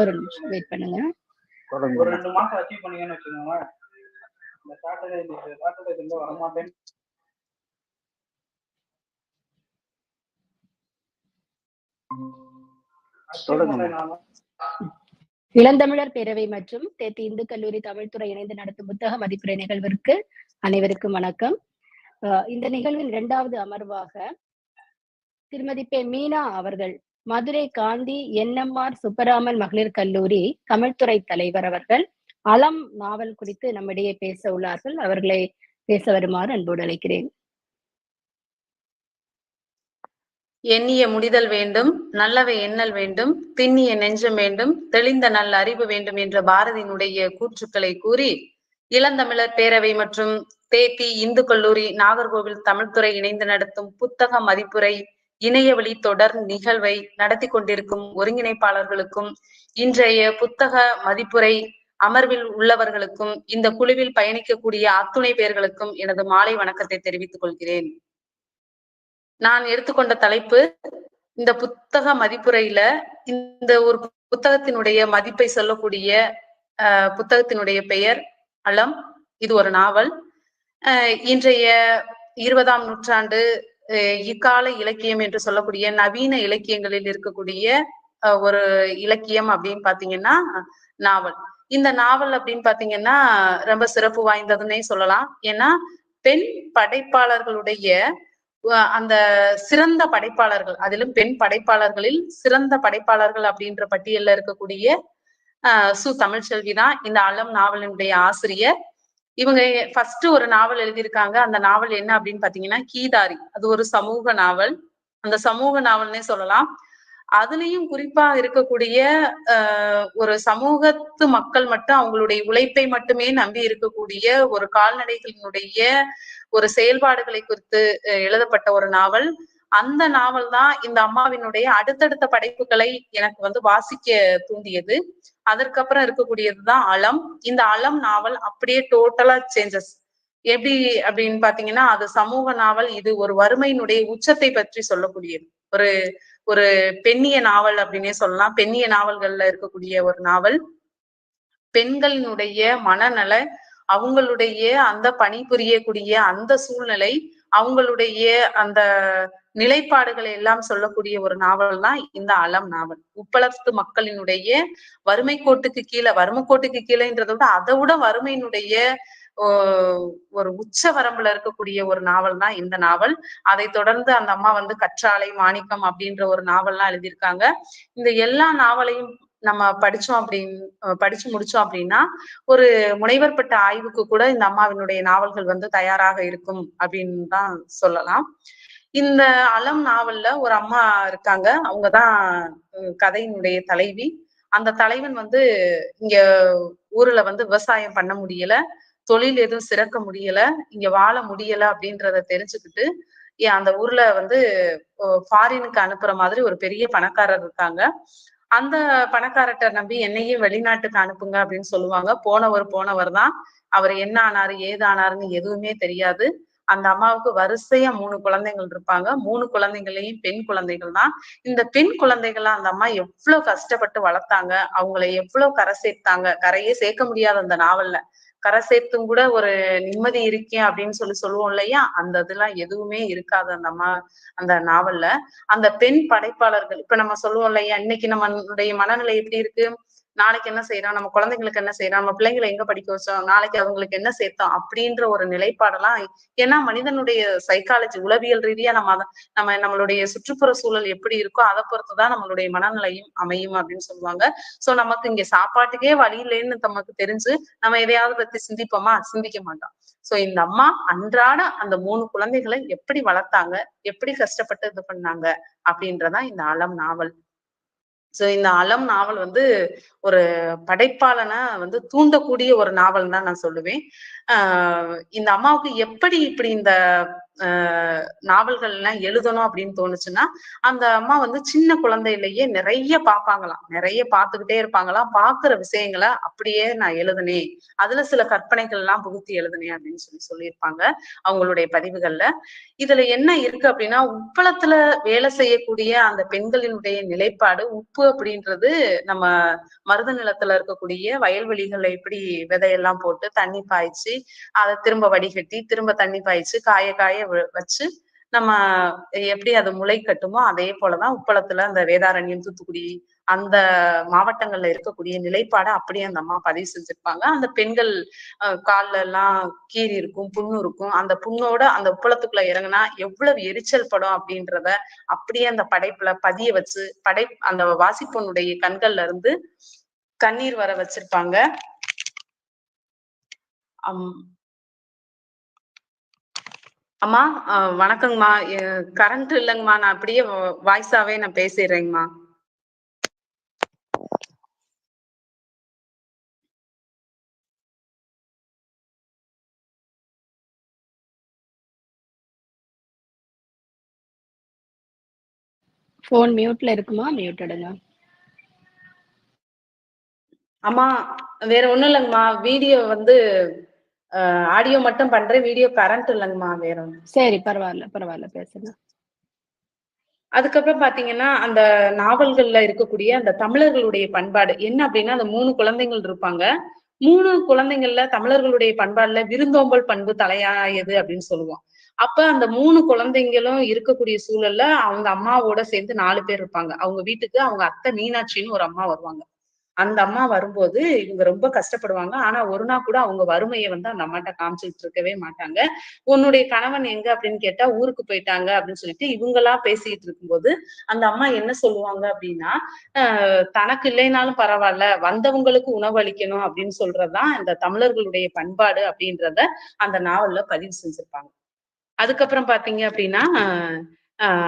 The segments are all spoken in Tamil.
ஒரு நிமிஷம் வெயிட் பண்ணுங்க. ஒரு ரெண்டு மாசம் அச்சீவ் பண்ணீங்கன்னு வச்சுக்கோங்க இந்த சாட்டர்டே சாட்டர்டே இருந்து வரமாட்டேன். இளந்தமிழர் பேரவை மற்றும் தேத்தி இந்து கல்லூரி தமிழ்துறை இணைந்து நடத்தும் புத்தக மதிப்புரை நிகழ்விற்கு அனைவருக்கும் வணக்கம். இந்த நிகழ்வின் இரண்டாவது அமர்வாக திருமதி பே மீனா அவர்கள் மதுரை காந்தி என்எம்ஆர் சுப்பராமன் மகளிர் கல்லூரி தமிழ்துறை தலைவர் அவர்கள் அலம் நாவல் குறித்து நம்மிடையே பேச உள்ளார்கள். அவர்களை பேச வருமாறு அன்போடு அழைக்கிறேன். எண்ணிய முடிதல் வேண்டும் நல்லவை எண்ணல் வேண்டும் திண்ணிய நெஞ்சம் வேண்டும் தெளிந்த நல்ல அறிவு வேண்டும் என்ற பாரதியினுடைய கூற்றுக்களை கூறி இளந்தமிழர் பேரவை மற்றும் தேத்தி இந்து கல்லூரி நாகர்கோவில் தமிழ்துறை இணைந்து நடத்தும் புத்தக மதிப்புரை இணையவழி தொடர் நிகழ்வை நடத்தி கொண்டிருக்கும் ஒருங்கிணைப்பாளர்களுக்கும் இன்றைய புத்தக மதிப்புரை அமர்வில் உள்ளவர்களுக்கும் இந்த குழுவில் பயணிக்கக்கூடிய அத்துணை பேர்களுக்கும் எனது மாலை வணக்கத்தை தெரிவித்துக் கொள்கிறேன். நான் எடுத்துக்கொண்ட தலைப்பு இந்த புத்தக மதிப்புரையில இந்த ஒரு புத்தகத்தினுடைய மதிப்பை சொல்லக்கூடிய புத்தகத்தினுடைய பெயர் அலம் இது ஒரு நாவல். அஹ், இன்றைய இருபதாம் நூற்றாண்டு இக்கால இலக்கியம் என்று சொல்லக்கூடிய நவீன இலக்கியங்களில் இருக்கக்கூடிய ஒரு இலக்கியம் அப்படின்னு பாத்தீங்கன்னா நாவல். இந்த நாவல் அப்படின்னு பாத்தீங்கன்னா ரொம்ப சிறப்பு வாய்ந்ததுன்னே சொல்லலாம். ஏன்னா பெண் படைப்பாளர்களுடைய அந்த சிறந்த படைப்பாளர்கள் அதிலும் பெண் படைப்பாளர்களில் சிறந்த படைப்பாளர்கள் அப்படின்ற பட்டியல்ல இருக்கக்கூடிய அஹ் சு தமிழ்ச்செல்வி தான் இந்த அலம் நாவலினுடைய ஆசிரியர். இவங்க ஃபர்ஸ்ட் ஒரு நாவல் எழுதியிருக்காங்க. அந்த நாவல் என்ன அப்படின்னு பாத்தீங்கன்னா கீதாரி. அது ஒரு சமூக நாவல். அந்த சமூக நாவல்னே சொல்லலாம். அதுலயும் குறிப்பா இருக்கக்கூடிய ஒரு சமூகத்து மக்கள் மட்டும் அவங்களுடைய உழைப்பை மட்டுமே நம்பி இருக்கக்கூடிய ஒரு கால்நடைகளினுடைய ஒரு செயல்பாடுகளை குறித்து அஹ் எழுதப்பட்ட ஒரு நாவல். அந்த நாவல் தான் இந்த அம்மாவினுடைய அடுத்தடுத்த படைப்புகளை எனக்கு வந்து வாசிக்க தூண்டியது. அதற்கப்புறம் இருக்கக்கூடியதுதான் அலம். இந்த அலம் நாவல் அப்படியே டோட்டலா சேஞ்சஸ் எப்படி அப்படின்னு பாத்தீங்கன்னா அது சமூக நாவல் இது ஒரு வறுமையினுடைய உச்சத்தை பற்றி சொல்லக்கூடியது. ஒரு ஒரு பெண்ணிய நாவல் அப்படின்னே சொல்லலாம். பெண்ணிய நாவல்கள்ல இருக்கக்கூடிய ஒரு நாவல். பெண்களினுடைய மனநல அவங்களுடைய அந்த பணிபுரியக்கூடிய அந்த சூழ்நிலை அவங்களுடைய அந்த நிலைப்பாடுகளை எல்லாம் சொல்லக்கூடிய ஒரு நாவல் தான் இந்த அலம் நாவல். உப்பளத்து மக்களினுடைய வறுமை கோட்டுக்கு கீழே வறுமை கோட்டுக்கு கீழேன்றத விட அதை விட வறுமையினுடைய ஓ- ஒரு உச்ச வரம்புல இருக்கக்கூடிய ஒரு நாவல் தான் இந்த நாவல். அதை தொடர்ந்து அந்த அம்மா வந்து கற்றாழை மாணிக்கம் அப்படின்ற ஒரு நாவல்லாம் எழுதியிருக்காங்க. இந்த எல்லா நாவலையும் நம்ம படிச்சோம் அப்படின்னு படிச்சு முடிச்சோம் அப்படின்னா ஒரு முனைவர் பட்ட ஆய்வுக்கு கூட இந்த அம்மாவினுடைய நாவல்கள் வந்து தயாராக இருக்கும் அப்படின்னு தான் சொல்லலாம். இந்த அலம் நாவல்ல ஒரு அம்மா இருக்காங்க. அவங்கதான் கதையினுடைய தலைவி. அந்த தலைவன் வந்து இங்க ஊர்ல வந்து விவசாயம் பண்ண முடியல. தொழில் எதுவும் சிறக்க முடியல. இங்க வாழ முடியல அப்படின்றத தெரிஞ்சுக்கிட்டு ஏன் அந்த ஊர்ல வந்து ஃபாரினுக்கு அனுப்புற மாதிரி ஒரு பெரிய பணக்காரர் இருக்காங்க. அந்த பணக்காரர்கிட்ட நம்பி என்னையும் வெளிநாட்டுக்கு அனுப்புங்க அப்படின்னு சொல்லுவாங்க. போனவர் போனவர் தான் அவர் என்ன ஆனாரு ஏது ஆனாருன்னு எதுவுமே தெரியாது. அந்த அம்மாவுக்கு வரிசையா மூணு குழந்தைகள் இருப்பாங்க. மூணு குழந்தைகளையும் பெண் குழந்தைகள் தான் இந்த பெண் குழந்தைகளை அந்த அம்மா எவ்வளவு கஷ்டப்பட்டு வளர்த்தாங்க அவங்கள எவ்வளவு கரை சேர்த்தாங்க கரையே சேர்க்க முடியாது அந்த நாவல்ல. கரை சேர்த்தும் கூட ஒரு நிம்மதி இருக்கேன் அப்படின்னு சொல்லி சொல்லுவோம் இல்லையா? அந்த இதெல்லாம் எதுவுமே இருக்காது அந்த அம்மா அந்த நாவல்ல. அந்த பெண் படைப்பாளர்கள் இப்ப நம்ம சொல்லுவோம் இல்லையா? இன்னைக்கு நம்மளுடைய மனநிலை எப்படி இருக்கு? நாளைக்கு என்ன செய்யறோம் நம்ம குழந்தைங்களுக்கு என்ன செய்யறோம் நம்ம பிள்ளைங்களை எங்க படிக்க வச்சோம்? நாளைக்கு அவங்களுக்கு என்ன சேர்த்தோம்? அப்படின்ற ஒரு நிலைப்பாடெல்லாம் ஏன்னா மனிதனுடைய சைக்காலஜி உளவியல் ரீதியா நம்ம அதை நம்ம நம்மளுடைய சுற்றுப்புற சூழல் எப்படி இருக்கோ அதை பொறுத்துதான் நம்மளுடைய மனநிலையும் அமையும் அப்படின்னு சொல்லுவாங்க. சோ நமக்கு இங்க சாப்பாட்டுக்கே வழி இல்லைன்னு நமக்கு தெரிஞ்சு நம்ம எதையாவது பத்தி சிந்திப்போமா? சிந்திக்க மாட்டோம். சோ இந்த அம்மா அன்றாட அந்த மூணு குழந்தைகளை எப்படி வளர்த்தாங்க? எப்படி கஷ்டப்பட்டு இது பண்ணாங்க? அப்படின்றதான் இந்த அலம் நாவல். சோ இந்த அலம் நாவல் வந்து ஒரு படைப்பாளனை வந்து தூண்டக்கூடிய ஒரு நாவல் தான் நான் சொல்லுவேன். ஆஹ் இந்த அம்மாவுக்கு எப்படி இப்படி இந்த நாவல்கள் எல்லாம் எழுதணும் அப்படின்னு தோணுச்சுன்னா அந்த அம்மா வந்து சின்ன குழந்தையிலேயே நிறைய பார்ப்பாங்களாம். நிறைய பார்த்துக்கிட்டே இருப்பாங்களாம். பாக்குற விஷயங்களை அப்படியே நான் எழுதுனேன் அதுல சில கற்பனைகள் எல்லாம் புகுத்தி எழுதுனேன் அப்படின்னு சொல்லி சொல்லியிருப்பாங்க அவங்களுடைய பதிவுகள்ல. இதுல என்ன இருக்கு அப்படின்னா உப்பளத்துல வேலை செய்யக்கூடிய அந்த பெண்களினுடைய நிலைப்பாடு உப்பு அப்படின்றது நம்ம மருத நிலத்துல இருக்கக்கூடிய வயல்வெளிகள்ல எப்படி விதையெல்லாம் போட்டு தண்ணி பாய்ச்சி அதை திரும்ப வடிகட்டி திரும்ப தண்ணி பாய்ச்சி காய காய வச்சு நம்ம எப்படி அது முளை கட்டுமோ அதே போலதான் உப்பளத்துல அந்த வேதாரண்யம் தூத்துக்குடி அந்த மாவட்டங்கள்ல இருக்கக்கூடிய நிலைப்பாடை அப்படியே அந்த அம்மா பதிவு செஞ்சிருப்பாங்க. அந்த பெண்கள் கால்ல எல்லாம் கீறி இருக்கும் புண்ணு இருக்கும். அந்த புண்ணோட அந்த உப்பளத்துக்குள்ள இறங்குனா எவ்வளவு எரிச்சல் படும் அப்படின்றத அப்படியே அந்த படைப்புல பதிய வச்சு படை அந்த வாசிப்பொண்ணுடைய கண்கள்ல இருந்து கண்ணீர் வர வச்சிருப்பாங்க. அம்மா வணக்கங்கம்மா. கரண்ட் இல்லைங்கம்மா. நான் அப்படியே வாய்ஸாவே நான் பேசிடுறேங்கம்மா போன் மியூட்ல இருக்குமா? மியூட் எடுங்க. அம்மா வேற ஒண்ணும் இல்லைங்கம்மா. வீடியோ வந்து ஆடியோ மட்டும் பண்றேன். வீடியோ கரண்ட் இல்லைங்கம்மா வேற சரி பரவாயில்ல பரவாயில்ல பேசுங்க. அதுக்கப்புறம் பாத்தீங்கன்னா அந்த நாவல்கள்ல இருக்கக்கூடிய அந்த தமிழர்களுடைய பண்பாடு என்ன அப்படின்னா அந்த மூணு குழந்தைகள் இருப்பாங்க. மூணு குழந்தைங்கள்ல தமிழர்களுடைய பண்பாடுல விருந்தோம்பல் பண்பு தலையாயது அப்படின்னு சொல்லுவோம். அப்ப அந்த மூணு குழந்தைங்களும் இருக்கக்கூடிய சூழல்ல அவங்க அம்மாவோட சேர்ந்து நாலு பேர் இருப்பாங்க. அவங்க வீட்டுக்கு அவங்க அத்தை மீனாட்சின்னு ஒரு அம்மா வருவாங்க. அந்த அம்மா வரும்போது இவங்க ரொம்ப கஷ்டப்படுவாங்க. ஆனா ஒரு நாள் கூட அவங்க வறுமையை வந்து அந்த அம்மாட்ட காமிச்சிட்டு இருக்கவே மாட்டாங்க. உன்னுடைய கணவன் எங்க? அப்படின்னு கேட்டா ஊருக்கு போயிட்டாங்க. அப்படின்னு சொல்லிட்டு இவங்களா பேசிட்டு இருக்கும்போது அந்த அம்மா என்ன சொல்லுவாங்க அப்படின்னா தனக்கு இல்லைனாலும் பரவாயில்ல. வந்தவங்களுக்கு உணவளிக்கணும் அப்படின்னு சொல்றதுதான் இந்த தமிழர்களுடைய பண்பாடு அப்படின்றத அந்த நாவல்ல பதிவு செஞ்சிருப்பாங்க. அதுக்கப்புறம் பாத்தீங்க அப்படின்னா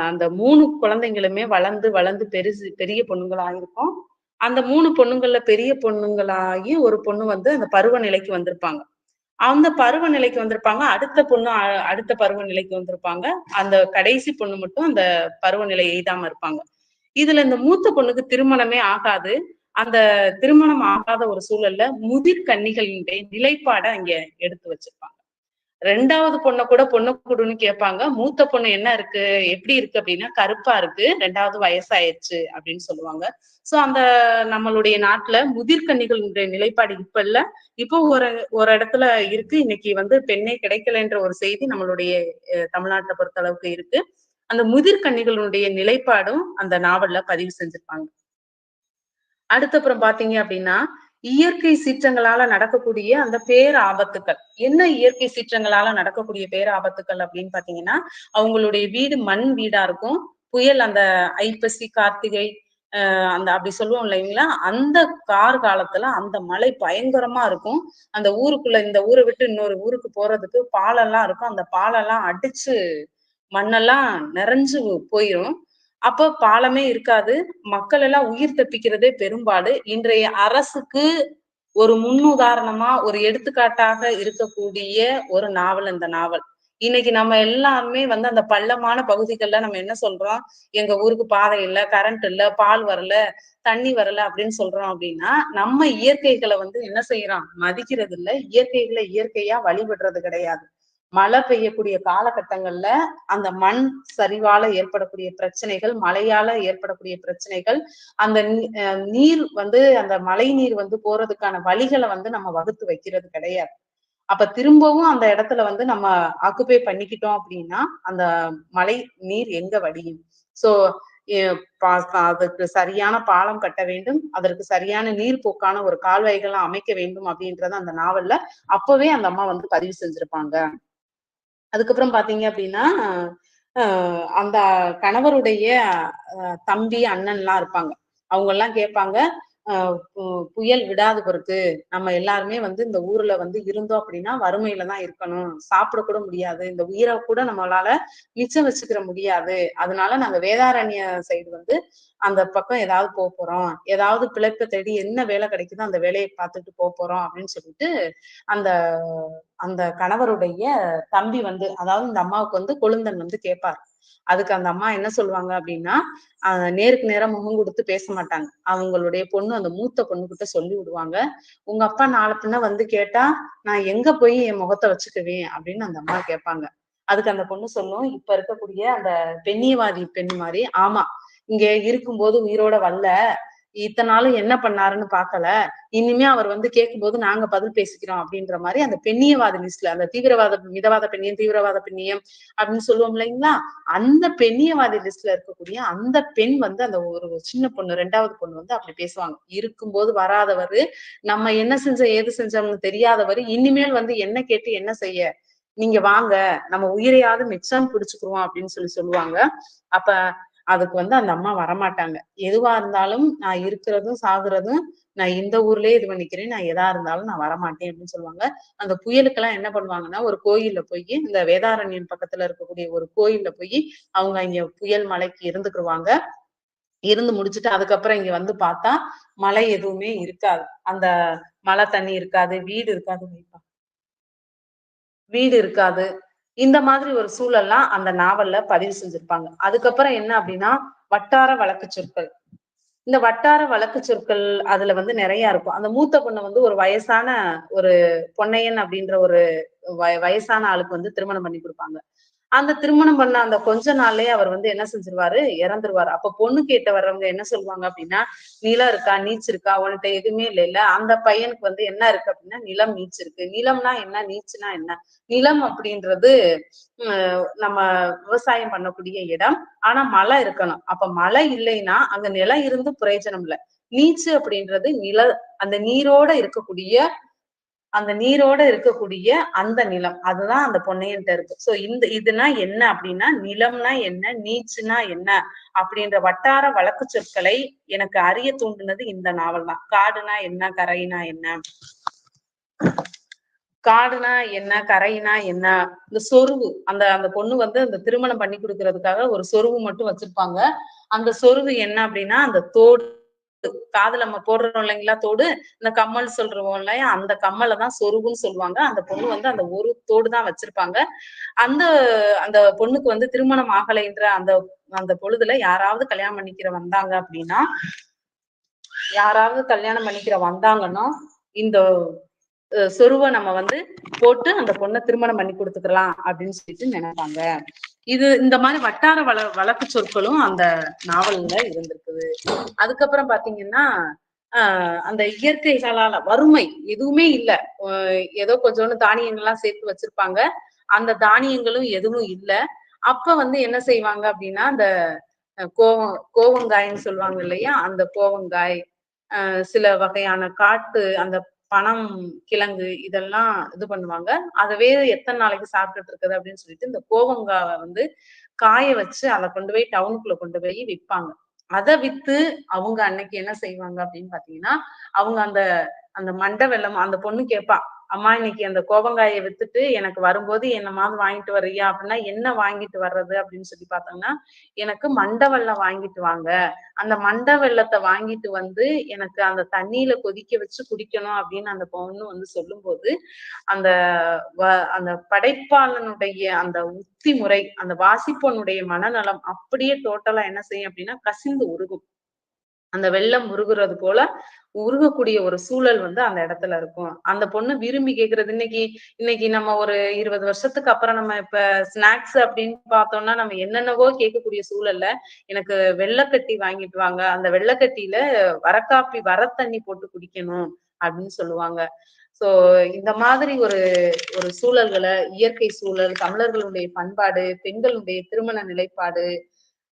அந்த மூணு குழந்தைங்களுமே வளர்ந்து வளர்ந்து பெருசு பெரிய பொண்ணுங்களா இருக்கும் அந்த மூணு பொண்ணுங்கள்ல பெரிய பொண்ணுங்களாகி ஒரு பொண்ணு வந்து அந்த பருவநிலைக்கு வந்திருப்பாங்க. அந்த பருவநிலைக்கு வந்திருப்பாங்க. அடுத்த பொண்ணு அடுத்த பருவ நிலைக்கு வந்திருப்பாங்க. அந்த கடைசி பொண்ணு மட்டும் அந்த பருவநிலை எய்தாம இருப்பாங்க. இதுல இந்த மூத்த பொண்ணுக்கு திருமணமே ஆகாது. அந்த திருமணம் ஆகாத ஒரு சூழல்ல முதிர் கன்னிகளினுடைய நிலைப்பாட அங்க எடுத்து வச்சிருப்பாங்க. ரெண்டாவது பொண்ணை கூட பொண்ணு கொடுன்னு கேட்பாங்க மூத்த பொண்ணு என்ன இருக்கு? எப்படி இருக்கு அப்படின்னா கருப்பா இருக்கு. ரெண்டாவது வயசாயிருச்சு அப்படின்னு சொல்லுவாங்க. சோ அந்த நம்மளுடைய நாட்டுல முதிர்கன்னிகளுடைய நிலைப்பாடு இப்ப இல்ல. இப்போ ஒரு ஒரு இடத்துல இருக்கு. இன்னைக்கு வந்து பெண்ணே கிடைக்கலன்ற ஒரு செய்தி நம்மளுடைய அஹ், தமிழ்நாட்டை பொறுத்த அளவுக்கு இருக்கு. அந்த முதிர்கன்னிகளுடைய நிலைப்பாடும் அந்த நாவல்ல பதிவு செஞ்சிருப்பாங்க. அடுத்தப்புறம் பாத்தீங்க அப்படின்னா இயற்கை சீற்றங்களால நடக்கக்கூடிய அந்த பேர் ஆபத்துக்கள் என்ன இயற்கை சீற்றங்களால நடக்கக்கூடிய பேர் ஆபத்துக்கள் அப்படின்னு பாத்தீங்கன்னா அவங்களுடைய வீடு மண் வீடா இருக்கும். புயல் அந்த ஐப்பசி கார்த்திகை அந்த அப்படி சொல்லுவோம் இல்லைங்களா? அந்த கார் காலத்துல அந்த மழை பயங்கரமா இருக்கும். அந்த ஊருக்குள்ள இந்த ஊரை விட்டு இன்னொரு ஊருக்கு போறதுக்கு பாலெல்லாம் இருக்கும். அந்த பாலெல்லாம் அடிச்சு மண்ணெல்லாம் நிறைஞ்சு போயிரும். அப்ப பாலமே இருக்காது. மக்கள் எல்லாம் உயிர் தப்பிக்கிறதே பெரும்பாடு. இன்றைய அரசுக்கு ஒரு முன்னுதாரணமா ஒரு எடுத்துக்காட்டாக இருக்கக்கூடிய ஒரு நாவல் இந்த நாவல். இன்னைக்கு நம்ம எல்லாருமே வந்து அந்த பள்ளமான பகுதிகள்ல நம்ம என்ன சொல்றோம்? எங்க ஊருக்கு பாதை இல்ல கரண்ட் இல்ல பால் வரல தண்ணி வரல அப்படின்னு சொல்றோம் அப்படின்னா நம்ம இயற்கைகளை வந்து என்ன செய்யறோம்? மதிக்கிறது இல்ல இயற்கைகளை இயற்கையா வழிபடுறது கிடையாது. மழை பெய்யக்கூடிய காலகட்டங்கள்ல அந்த மண் சரிவால ஏற்படக்கூடிய பிரச்சனைகள் மழையால ஏற்படக்கூடிய பிரச்சனைகள் அந்த அஹ் நீர் வந்து அந்த மழை நீர் வந்து போறதுக்கான வழிகளை வந்து நம்ம வகுத்து வைக்கிறது கிடையாது. அப்ப திரும்பவும் அந்த இடத்துல வந்து நம்ம ஆக்குபை பண்ணிக்கிட்டோம் அப்படின்னா அந்த மழை நீர் எங்க வடியும் சோ அதுக்கு சரியான பாலம் கட்ட வேண்டும் அதற்கு சரியான நீர் போக்கான ஒரு கால்வாய்களை அமைக்க வேண்டும் அப்படின்றத அந்த நாவல்ல அப்பவே அந்த அம்மா வந்து பதிவு செஞ்சிருப்பாங்க. அதுக்கப்புறம் பாத்தீங்க அப்படின்னா ஆஹ் அந்த கணவருடைய தம்பி அண்ணன்லாம் இருப்பாங்க. அவங்க எல்லாம் கேட்பாங்க புயல் விடாத பொறுத்து நம்ம எல்லாருமே வந்து இந்த ஊர்ல வந்து இருந்தோம் அப்படின்னா வறுமையில தான் இருக்கணும். சாப்பிட கூட முடியாது. இந்த உயிரை கூட நம்மளால மிச்சம் வச்சுக்கிற முடியாது. அதனால நாங்க வேதாரண்ய சைடு வந்து அந்த பக்கம் ஏதாவது போக போறோம். ஏதாவது பிழைப்பை தேடி என்ன வேலை கிடைக்குதோ அந்த வேலையை பார்த்துட்டு போக போறோம் அப்படின்னு சொல்லிட்டு அந்த அந்த கணவருடைய தம்பி வந்து அதாவது இந்த அம்மாவுக்கு வந்து கொழுந்தன் வந்து கேட்பார் அதுக்கு அந்த அம்மா என்ன சொல்லுவாங்க அப்படின்னா நேருக்கு நேரம் முகம் கொடுத்து பேச மாட்டாங்க. அவங்களுடைய பொண்ணு அந்த மூத்த பொண்ணுகிட்ட சொல்லி விடுவாங்க. உங்க அப்பா நாலு பின்ன வந்து கேட்டா நான் எங்க போய் என் முகத்தை வச்சுக்குவேன்? அப்படின்னு அந்த அம்மா கேட்பாங்க. அதுக்கு அந்த பொண்ணு சொல்லும் இப்ப இருக்கக்கூடிய அந்த பெண்ணியவாதி பெண் மாதிரி ஆமா இங்க இருக்கும்போது உயிரோட வரல இத்தனை நாளும் என்ன பண்ணாருன்னு பார்க்கல. இனிமே அவர் வந்து கேட்கும்போது நாங்க பதில் பேசிக்கிறோம் அப்படின்ற மாதிரி அந்த பெண்ணியவாத லிஸ்ட்ல அந்த தீவிரவாத மிதவாத பெண்ணியம் தீவிரவாத பெண்ணியம் அப்படின்னு சொல்லுவோம் இல்லைங்களா? அந்த பெண்ணியவாதி லிஸ்ட்ல இருக்கக்கூடிய அந்த பெண் வந்து அந்த ஒரு சின்ன பொண்ணு ரெண்டாவது பொண்ணு வந்து அப்படி பேசுவாங்க. இருக்கும்போது வராதவர் நம்ம என்ன செஞ்சோம் ஏது செஞ்சோம்னு தெரியாதவர் இனிமேல் வந்து என்ன கேட்டு என்ன செய்ய? நீங்க வாங்க நம்ம உயிரையாவது மிச்சம் பிடிச்சுக்குருவோம் அப்படின்னு சொல்லி சொல்லுவாங்க. அப்ப அதுக்கு வந்து அந்த அம்மா வரமாட்டாங்க. எதுவா இருந்தாலும் நான் இருக்கிறதும் சாகுறதும் நான் இந்த ஊர்லயே இது பண்ணிக்கிறேன். நான் எதா இருந்தாலும் நான் வரமாட்டேன் அப்படின்னு சொல்லுவாங்க. அந்த புயலுக்கெல்லாம் என்ன பண்ணுவாங்கன்னா ஒரு கோயில்ல போய் இந்த வேதாரண்யம் பக்கத்துல இருக்கக்கூடிய ஒரு கோயில்ல போய் அவங்க இங்க புயல் மலைக்கு இருந்துக்குருவாங்க. இருந்து முடிச்சுட்டு அதுக்கப்புறம் இங்க வந்து பார்த்தா மழை எதுவுமே இருக்காது. அந்த மழை தண்ணி இருக்காது வீடு இருக்காது வீடு இருக்காது. இந்த மாதிரி ஒரு சூழல்லாம் அந்த நாவல்ல பதிவு செஞ்சிருப்பாங்க. அதுக்கப்புறம் என்ன அப்படின்னா வட்டார வழக்கு சொற்கள். இந்த வட்டார வழக்கு சொற்கள் அதுல வந்து நிறைய இருக்கும். அந்த மூத்த பொண்ணை வந்து ஒரு வயசான ஒரு பொன்னையன் அப்படின்ற ஒரு வய- வயசான ஆளுக்கு வந்து திருமணம் பண்ணி கொடுப்பாங்க. அந்த திருமணம் பண்ண அந்த கொஞ்ச நாள்லயே அவர் வந்து என்ன செஞ்சிருவாரு? இறந்துருவாரு. அப்ப பொண்ணு கேட்ட வர்றவங்க என்ன சொல்லுவாங்க அப்படின்னா நிலம் இருக்கா? நீச்சு இருக்கா? உன்கிட்ட எதுவுமே இல்லை இல்ல. அந்த பையனுக்கு வந்து என்ன இருக்கு அப்படின்னா நிலம் நீச்சு இருக்கு. நிலம்னா என்ன? நீச்சுனா என்ன? நிலம் அப்படின்றது நம்ம விவசாயம் பண்ணக்கூடிய இடம். ஆனா மழை இருக்கணும். அப்ப மழை இல்லைன்னா அங்க நிலம் இருந்து பிரயோஜனம் இல்ல. நீச்சு அப்படின்றது நில அந்த நீரோட இருக்கக்கூடிய அந்த நீரோட இருக்கக்கூடிய அந்த நிலம். அதுதான் அந்த பொன்னையன்ட்ட இருக்கு. சோ இந்த இதுனா என்ன அப்படின்னா நிலம்னா என்ன நீச்சுனா என்ன அப்படின்ற வட்டார வழக்கு சொற்களை எனக்கு அறிய தூண்டுனது இந்த நாவல் தான். காடுனா என்ன கரைனா என்ன? காடுனா என்ன கரைனா என்ன? இந்த சொருவு அந்த அந்த பொண்ணு வந்து அந்த திருமணம் பண்ணி கொடுக்கறதுக்காக ஒரு சொருவு மட்டும் வச்சிருப்பாங்க. அந்த சொருவு என்ன அப்படின்னா அந்த தோடு காதுல நம்ம போடுறோம் இல்லைங்களா? தோடு. இந்த கம்மல் சொல்றோம் இல்லையா? அந்த கம்மலை தான் சொருவுன்னு சொல்லுவாங்க. அந்த பொண்ணு வந்து அந்த ஒரு தோடு தான் வச்சிருப்பாங்க. அந்த அந்த பொண்ணுக்கு வந்து திருமணம் ஆகலைன்ற அந்த அந்த பொழுதுல யாராவது கல்யாணம் பண்ணிக்கிற வந்தாங்க அப்படின்னா யாராவது கல்யாணம் பண்ணிக்கிற வந்தாங்கன்னா இந்த சொருவை நம்ம வந்து போட்டு அந்த பொண்ணை திருமணம் பண்ணி கொடுத்துக்கலாம் அப்படின்னு சொல்லிட்டு நினைப்பாங்க. இது இந்த மாதிரி வட்டார வள வழக்கு சொற்களும் அந்த நாவல்ல இருந்திருக்குது. அதுக்கப்புறம் பாத்தீங்கன்னா ஆஹ் அந்த இயற்கைகளால வறுமை எதுவுமே இல்ல. ஏதோ கொஞ்சோண்டு தானியங்கள்லாம் சேர்த்து வச்சிருப்பாங்க. அந்த தானியங்களும் எதுவும் இல்ல. அப்ப வந்து என்ன செய்வாங்க அப்படின்னா அந்த கோவம் கோவங்காய்ன்னு சொல்லுவாங்க இல்லையா? அந்த கோவங்காய் ஆஹ் சில வகையான காட்டு அந்த பணம் கிழங்கு இதெல்லாம் இது பண்ணுவாங்க. அதவே எத்தனை நாளைக்கு சாப்பிட்டுட்டு இருக்குது அப்படின்னு சொல்லிட்டு இந்த கோவங்காவை வந்து காய வச்சு அதை கொண்டு போய் டவுனுக்குள்ள கொண்டு போய் விற்பாங்க. அதை வித்து அவங்க அன்னைக்கு என்ன செய்வாங்க அப்படின்னு பாத்தீங்கன்னா அவங்க அந்த அந்த மண்டை வெள்ளம் அந்த பொண்ணு கேட்பா அம்மா இன்னைக்கு அந்த கோவங்காயை வித்துட்டு எனக்கு வரும்போது என்னமாவது வாங்கிட்டு வர்றியா அப்படின்னா என்ன வாங்கிட்டு வர்றது அப்படின்னு சொல்லி பார்த்தோம்னா எனக்கு மண்டை வெள்ளம் வாங்கிட்டு வாங்க. அந்த மண்டை வெள்ளத்தை வாங்கிட்டு வந்து எனக்கு அந்த தண்ணியில கொதிக்க வச்சு குடிக்கணும் அப்படின்னு அந்த பொண்ணு வந்து சொல்லும்போது அந்த வ- அந்த படைப்பாளனுடைய அந்த உத்தி முறை அந்த வாசிப்பனுடைய மனநலம் அப்படியே டோட்டலா என்ன செய்யும் அப்படின்னா கசிந்து உருகும். அந்த வெள்ளம் உருகுறது போல உருகக்கூடிய ஒரு சூழல் வந்து அந்த இடத்துல இருக்கும். அந்த பொண்ணு விரும்பி கேக்குறது இன்னைக்கு இன்னைக்கு நம்ம ஒரு இருபது வருஷத்துக்கு அப்புறம் நம்ம இப்ப ஸ்நாக்ஸ் அப்படின்னு பார்த்தோம்னா நம்ம என்னென்னவோ கேட்கக்கூடிய சூழல்ல எனக்கு வெள்ளக்கட்டி வாங்கிட்டு வாங்க. அந்த வெள்ளக்கட்டியில வரக்காப்பி வர தண்ணி போட்டு குடிக்கணும் அப்படின்னு சொல்லுவாங்க. சோ இந்த மாதிரி ஒரு ஒரு சூழல்களை இயற்கை சூழல் தமிழர்களுடைய பண்பாடு பெண்களுடைய திருமண நிலைப்பாடு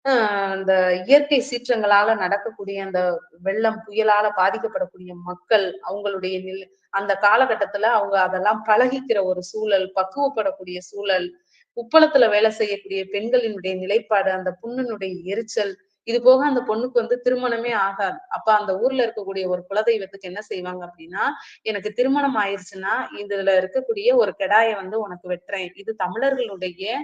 அந்த இயற்கை சீற்றங்களால நடக்கக்கூடிய அந்த வெள்ளம் புயலால பாதிக்கப்படக்கூடிய மக்கள் அவங்களுடைய நில் அந்த காலகட்டத்துல அவங்க அதெல்லாம் பழகிக்கிற ஒரு சூழல் பக்குவப்படக்கூடிய சூழல் உப்பளத்துல வேலை செய்யக்கூடிய பெண்களினுடைய நிலைப்பாடு அந்த புண்ணினுடைய எரிச்சல் இது போக அந்த பொண்ணுக்கு வந்து திருமணமே ஆகாது. அப்ப அந்த ஊர்ல இருக்கக்கூடிய ஒரு குலதெய்வத்துக்கு என்ன செய்வாங்க அப்படின்னா எனக்கு திருமணம் ஆயிருச்சுன்னா இதுல இருக்கக்கூடிய ஒரு கெடாய வந்து உனக்கு வெட்டுறேன். இது தமிழர்களுடைய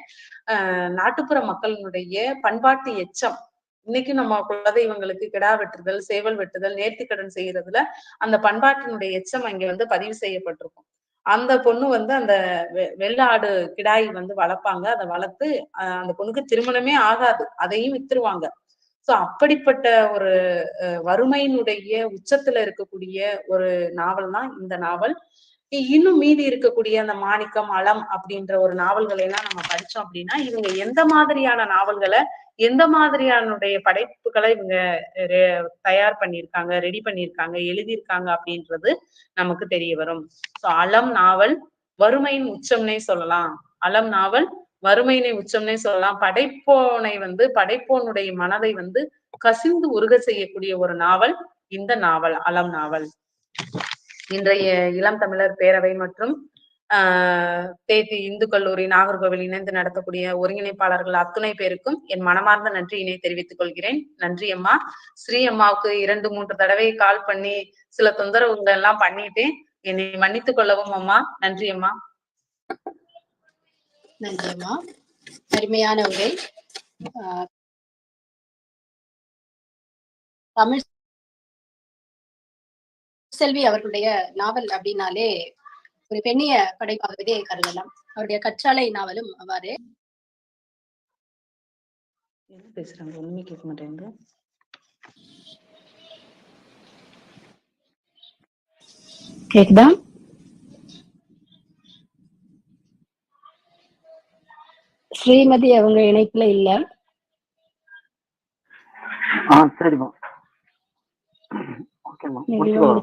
ஆஹ் நாட்டுப்புற மக்களினுடைய பண்பாட்டு எச்சம். இன்னைக்கு நம்ம குலதெய்வங்களுக்கு கிடா வெட்டுதல் சேவல் வெட்டுதல் நேர்த்திக்கடன் செய்யறதுல அந்த பண்பாட்டினுடைய எச்சம் அங்க வந்து பதிவு செய்யப்பட்டிருக்கும். அந்த பொண்ணு வந்து அந்த வெ- வெள்ளாடு கிடாய் வந்து வளர்ப்பாங்க. அதை வளர்த்து அந்த பொண்ணுக்கு திருமணமே ஆகாது. அதையும் வித்துருவாங்க. சோ அப்படிப்பட்ட ஒரு அஹ், வறுமையினுடைய உச்சத்துல இருக்கக்கூடிய ஒரு நாவல் தான் இந்த நாவல். இன்னும் மீதி இருக்கக்கூடிய அந்த மாணிக்கம் அலம் அப்படின்ற ஒரு நாவல்களை எல்லாம் நம்ம படிச்சோம் அப்படின்னா இவங்க எந்த மாதிரியான நாவல்களை எந்த மாதிரியானுடைய படைப்புகளை இவங்க தயார் பண்ணியிருக்காங்க ரெடி பண்ணியிருக்காங்க எழுதியிருக்காங்க அப்படின்றது நமக்கு தெரிய வரும். சோ அலம் நாவல் வறுமையின் உச்சம்னே சொல்லலாம். அலம் நாவல் வறுமையினை உச்சம்னே சொல்லலாம். படைப்போனை வந்து படைப்போனுடைய மனதை வந்து கசிந்து உருக செய்யக்கூடிய ஒரு நாவல் இந்த நாவல் அலம் நாவல். இன்றைய இளம் தமிழர் பேரவை மற்றும் ஆஹ் தேதி இந்து கல்லூரி நாகர்கோவில் இணைந்து நடத்தக்கூடிய ஒருங்கிணைப்பாளர்கள் அத்துணை பேருக்கும் என் மனமார்ந்த நன்றியினை தெரிவித்துக் கொள்கிறேன். நன்றி அம்மா. ஸ்ரீ அம்மாவுக்கு இரண்டு மூன்று தடவை கால் பண்ணி சில தொந்தரவுகள் எல்லாம் பண்ணிட்டேன். என்னை மன்னித்துக் கொள்ளவும் அம்மா. நன்றி அம்மா. நன்றி அம்மா அருமையான உரை. ஆஹ் தமிழ் செல்வி அவர்களுடைய நாவல் அப்படின்னாலே ஒரு பெண்ணிய படைப்பாகவே கருதலாம். அவருடைய கற்றாழை நாவலும் அவ்வாறு. என்ன பேசுறாங்க? ஒண்ணுமே கேட்க மாட்டேங்குது. கேக்குதா? ஸ்ரீமதி அவங்க இணைப்புல இல்ல. ஆ சரிம்மா ஓகேம்மா முடிச்சிடலாமா